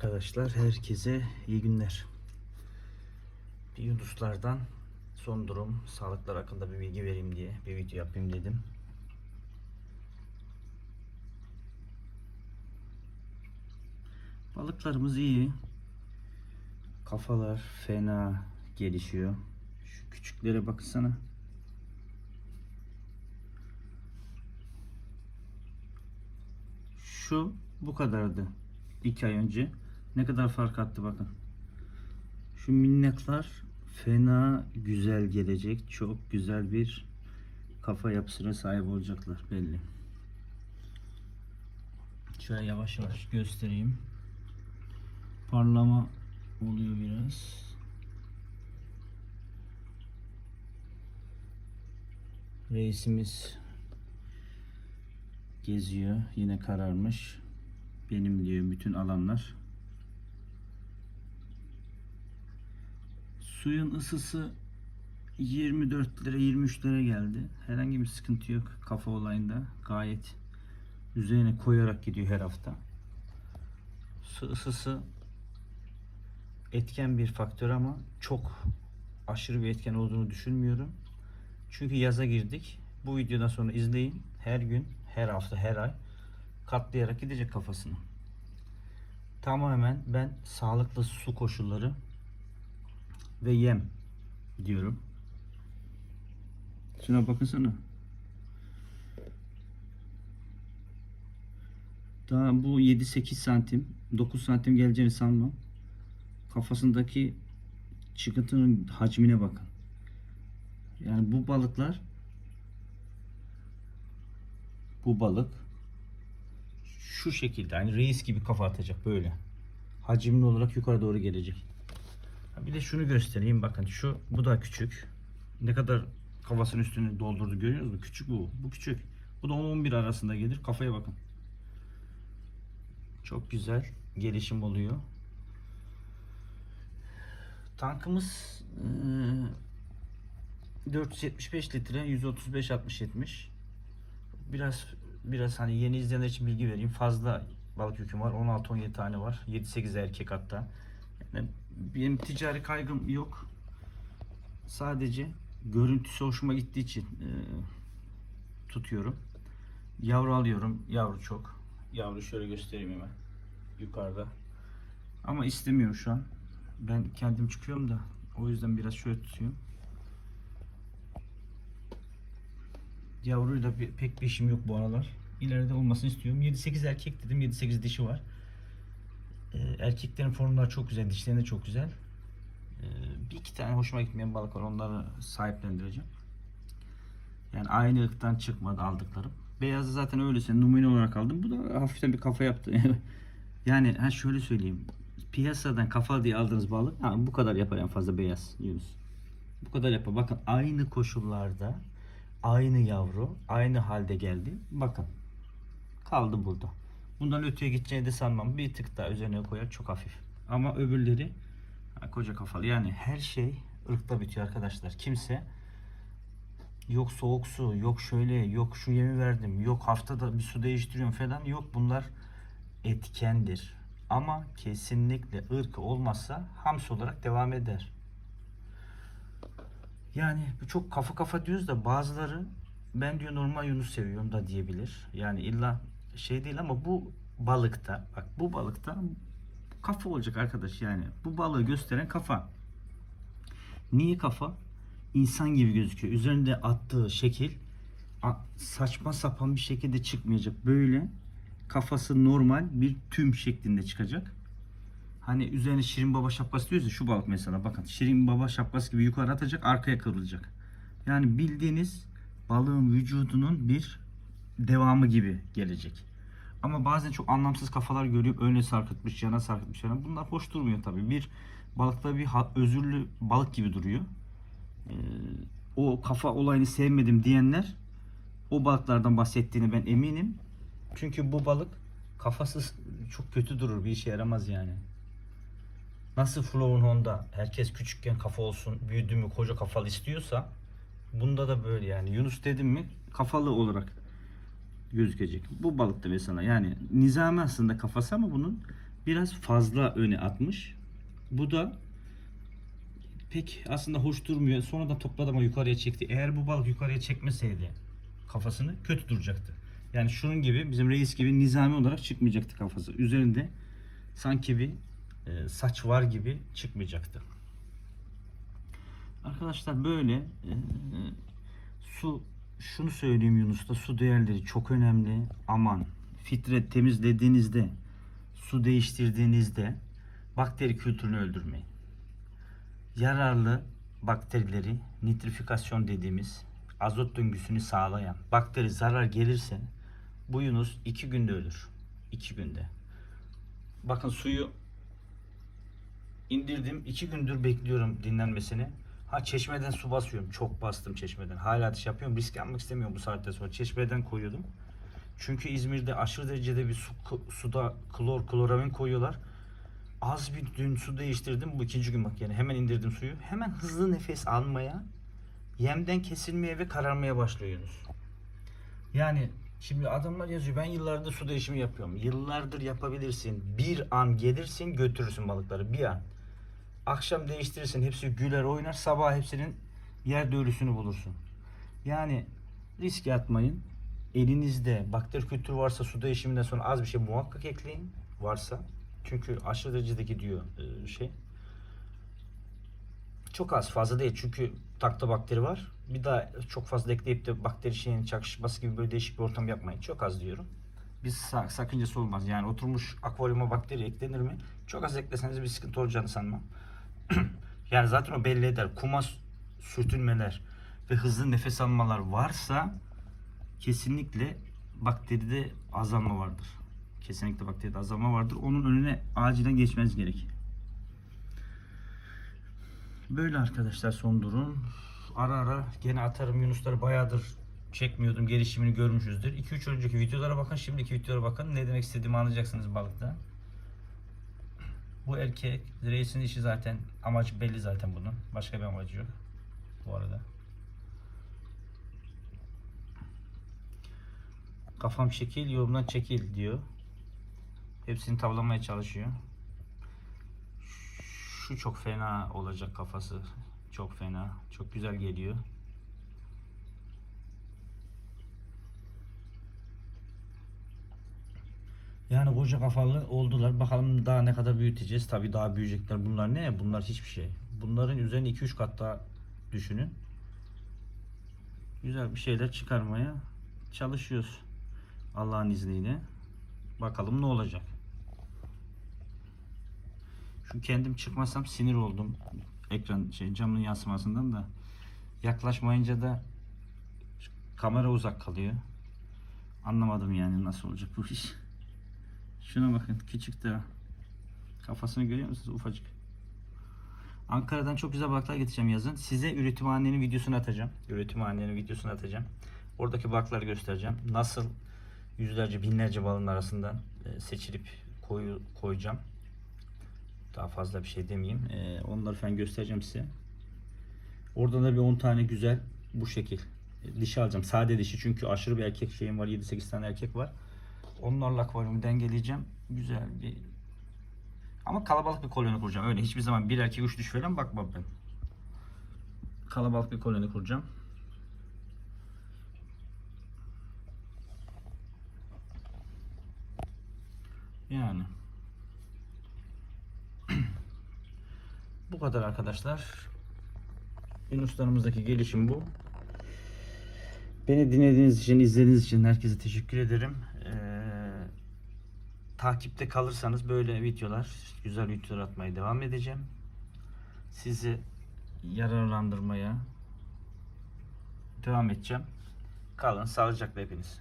Arkadaşlar herkese iyi günler. Bir Yunuslardan son durum, sağlıklar hakkında bir bilgi vereyim diye bir video yapayım dedim. Balıklarımız iyi. Kafalar fena gelişiyor. Şu küçüklere baksana. Şu bu kadardı. 2 ay önce. Ne kadar fark attı bakın. Şu minnaklar fena güzel gelecek. Çok güzel bir kafa yapısına sahip olacaklar belli. Şöyle yavaş yavaş göstereyim. Parlama oluyor biraz. Reisimiz geziyor. Yine kararmış. Benim diyor bütün alanlar. Suyun ısısı 24 lira 23 lira geldi. Herhangi bir sıkıntı yok kafa olayında. Gayet üzerine koyarak gidiyor her hafta. Su ısısı etken bir faktör ama çok aşırı bir etken olduğunu düşünmüyorum. Çünkü yaza girdik. Bu videodan sonra izleyin. Her gün, her hafta, her ay katlayarak gidecek kafasını. Tamamen ben sağlıklı su koşulları ve yem diyorum. Şuna bakınsana. Daha bu 7-8 santim, 9 santim geleceğini sanmam. Kafasındaki çıkıntının hacmine bakın. Yani bu balıklar bu balık şu şekilde yani reis gibi kafa atacak böyle. Hacimli olarak yukarı doğru gelecek. Bir de şunu göstereyim bakın şu bu da küçük. Ne kadar kafasının üstünü doldurdu görüyor musunuz? Küçük bu. Bu küçük. Bu da 10-11 arasında gelir. Kafaya bakın. Çok güzel gelişim oluyor. Tankımız eee, 475 litre 135 60 70 biraz biraz hani yeni izleyenler için bilgi vereyim fazla balık yüküm var 16 17 tane var 7 8 erkek hatta yani benim ticari kaygım yok sadece görüntüsü hoşuma gittiği için eee, tutuyorum yavru alıyorum yavru çok yavru şöyle göstereyim hemen yukarıda ama istemiyorum şu an ben kendim çıkıyorum da o yüzden biraz şöyle tutuyorum. Yavruyla pek bir işim yok bu aralar. İleride olmasını istiyorum. 7-8 erkek dedim. 7-8 dişi var. Ee, erkeklerin formları çok güzel. Dişlerin de çok güzel. Ee, bir iki tane hoşuma gitmeyen balık var. Onları sahiplendireceğim. Yani aynı ırktan çıkmadı aldıklarım. Beyazı zaten öylese numune olarak aldım. Bu da hafiften bir kafa yaptı. yani ha şöyle söyleyeyim piyasadan kafa diye aldığınız balık ha, bu kadar yapar en fazla beyaz Yunus. Bu kadar yapar. Bakın aynı koşullarda aynı yavru aynı halde geldi. Bakın kaldı burada. Bundan öteye gideceğini de sanmam. Bir tık daha üzerine koyar çok hafif. Ama öbürleri koca kafalı. Yani her şey ırkta bitiyor arkadaşlar. Kimse yok soğuk su, yok şöyle, yok şu yemi verdim, yok haftada bir su değiştiriyorum falan. Yok bunlar etkendir. Ama kesinlikle ırkı olmazsa hams olarak devam eder. Yani çok kafa kafa diyoruz da bazıları ben diyor normal Yunus seviyorum da diyebilir. Yani illa şey değil ama bu balıkta bak bu balıkta kafa olacak arkadaş yani. Bu balığı gösteren kafa. Niye kafa? İnsan gibi gözüküyor. Üzerinde attığı şekil saçma sapan bir şekilde çıkmayacak. Böyle kafası normal bir tüm şeklinde çıkacak. Hani üzerine Şirin Baba şapkası diyoruz ya şu balık mesela bakın Şirin Baba şapkası gibi yukarı atacak arkaya kıvrılacak. Yani bildiğiniz balığın vücudunun bir devamı gibi gelecek. Ama bazen çok anlamsız kafalar görüyorum. Öne sarkıtmış, yana sarkıtmış falan. Bunlar hoş durmuyor tabii. Bir balıkta bir özürlü balık gibi duruyor. Ee, o kafa olayını sevmedim diyenler o balıklardan bahsettiğini ben eminim. Çünkü bu balık kafası çok kötü durur. Bir işe yaramaz yani. Nasıl Flow'un Honda herkes küçükken kafa olsun, büyüdü mü koca kafalı istiyorsa bunda da böyle yani. Yunus dedim mi kafalı olarak gözükecek. Bu balık da mesela yani nizami aslında kafası ama bunun biraz fazla öne atmış. Bu da pek aslında hoş durmuyor. Sonra da topladı ama yukarıya çekti. Eğer bu balık yukarıya çekmeseydi kafasını kötü duracaktı. Yani şunun gibi bizim reis gibi nizami olarak çıkmayacaktı kafası. Üzerinde sanki bir e, saç var gibi çıkmayacaktı. Arkadaşlar böyle e, su şunu söyleyeyim Yunus'ta su değerleri çok önemli. Aman filtre temizlediğinizde su değiştirdiğinizde bakteri kültürünü öldürmeyin. Yararlı bakterileri nitrifikasyon dediğimiz azot döngüsünü sağlayan bakteri zarar gelirse bu Yunus iki günde ölür. İki günde. Bakın suyu indirdim. iki gündür bekliyorum dinlenmesini. Ha çeşmeden su basıyorum. Çok bastım çeşmeden. Hala atış yapıyorum. Risk yapmak istemiyorum bu saatte sonra. Çeşmeden koyuyordum. Çünkü İzmir'de aşırı derecede bir su, suda klor, kloramin koyuyorlar. Az bir dün su değiştirdim. Bu ikinci gün bak yani hemen indirdim suyu. Hemen hızlı nefes almaya, yemden kesilmeye ve kararmaya başlıyor Yunus. Yani şimdi adamlar yazıyor ben yıllardır su değişimi yapıyorum. Yıllardır yapabilirsin. Bir an gelirsin götürürsün balıkları bir an. Akşam değiştirirsin hepsi güler oynar sabah hepsinin yerde ölüsünü bulursun. Yani riske atmayın. Elinizde bakteri kültürü varsa su değişiminden sonra az bir şey muhakkak ekleyin varsa. Çünkü aşırı derecede gidiyor e, şey. Çok az fazla değil çünkü takta bakteri var. Bir daha çok fazla ekleyip de bakteri şeyinin çakışması gibi böyle değişik bir ortam yapmayın. Çok az diyorum. Sa- sakıncası olmaz. Yani oturmuş akvaryuma bakteri eklenir mi? Çok az ekleseniz bir sıkıntı olacağını sanmam. yani zaten o belli eder. Kuma sürtünmeler ve hızlı nefes almalar varsa kesinlikle bakteride azalma vardır. Kesinlikle bakteride azalma vardır. Onun önüne acilen geçmeniz gerek. Böyle arkadaşlar son durum. Ara ara gene atarım Yunusları bayağıdır çekmiyordum. Gelişimini görmüşüzdür. 2-3 önceki videolara bakın. Şimdiki videolara bakın. Ne demek istediğimi anlayacaksınız balıkta. Bu erkek reisin işi zaten amacı belli zaten bunun. Başka bir amacı yok. Bu arada. Kafam çekil, yolumdan çekil diyor. Hepsini tavlamaya çalışıyor. Şu çok fena olacak kafası. Çok fena. Çok güzel geliyor. Yani koca kafalı oldular. Bakalım daha ne kadar büyüteceğiz. Tabii daha büyüyecekler. Bunlar ne? Bunlar hiçbir şey. Bunların üzerine 2-3 kat daha düşünün. Güzel bir şeyler çıkarmaya çalışıyoruz. Allah'ın izniyle. Bakalım ne olacak. Şu kendim çıkmasam sinir oldum. Ekran şey camın yansımasından da yaklaşmayınca da kamera uzak kalıyor. Anlamadım yani nasıl olacak bu iş. Şuna bakın küçük de kafasını görüyor musunuz ufacık. Ankara'dan çok güzel balıklar getireceğim yazın. Size üretimhanenin videosunu atacağım. Üretimhanenin videosunu atacağım. Oradaki balıkları göstereceğim. Nasıl yüzlerce binlerce balığın arasından e, seçilip koyu, koyacağım. Daha fazla bir şey demeyeyim. E, onları falan göstereceğim size. Oradan da bir 10 tane güzel bu şekil e, dişi alacağım. Sade dişi çünkü aşırı bir erkek şeyim var. 7-8 tane erkek var. Onlarla akvaryumu dengeleyeceğim. Güzel bir ama kalabalık bir koloni kuracağım. Öyle hiçbir zaman bir erkek üç diş falan bakmam ben. Kalabalık bir koloni kuracağım. Yani. bu kadar arkadaşlar. Yunuslarımızdaki gelişim bu. Beni dinlediğiniz için, izlediğiniz için herkese teşekkür ederim. Takipte kalırsanız böyle videolar, güzel videolar atmaya devam edeceğim. Sizi yararlandırmaya devam edeceğim. Kalın, sağlıcakla hepiniz.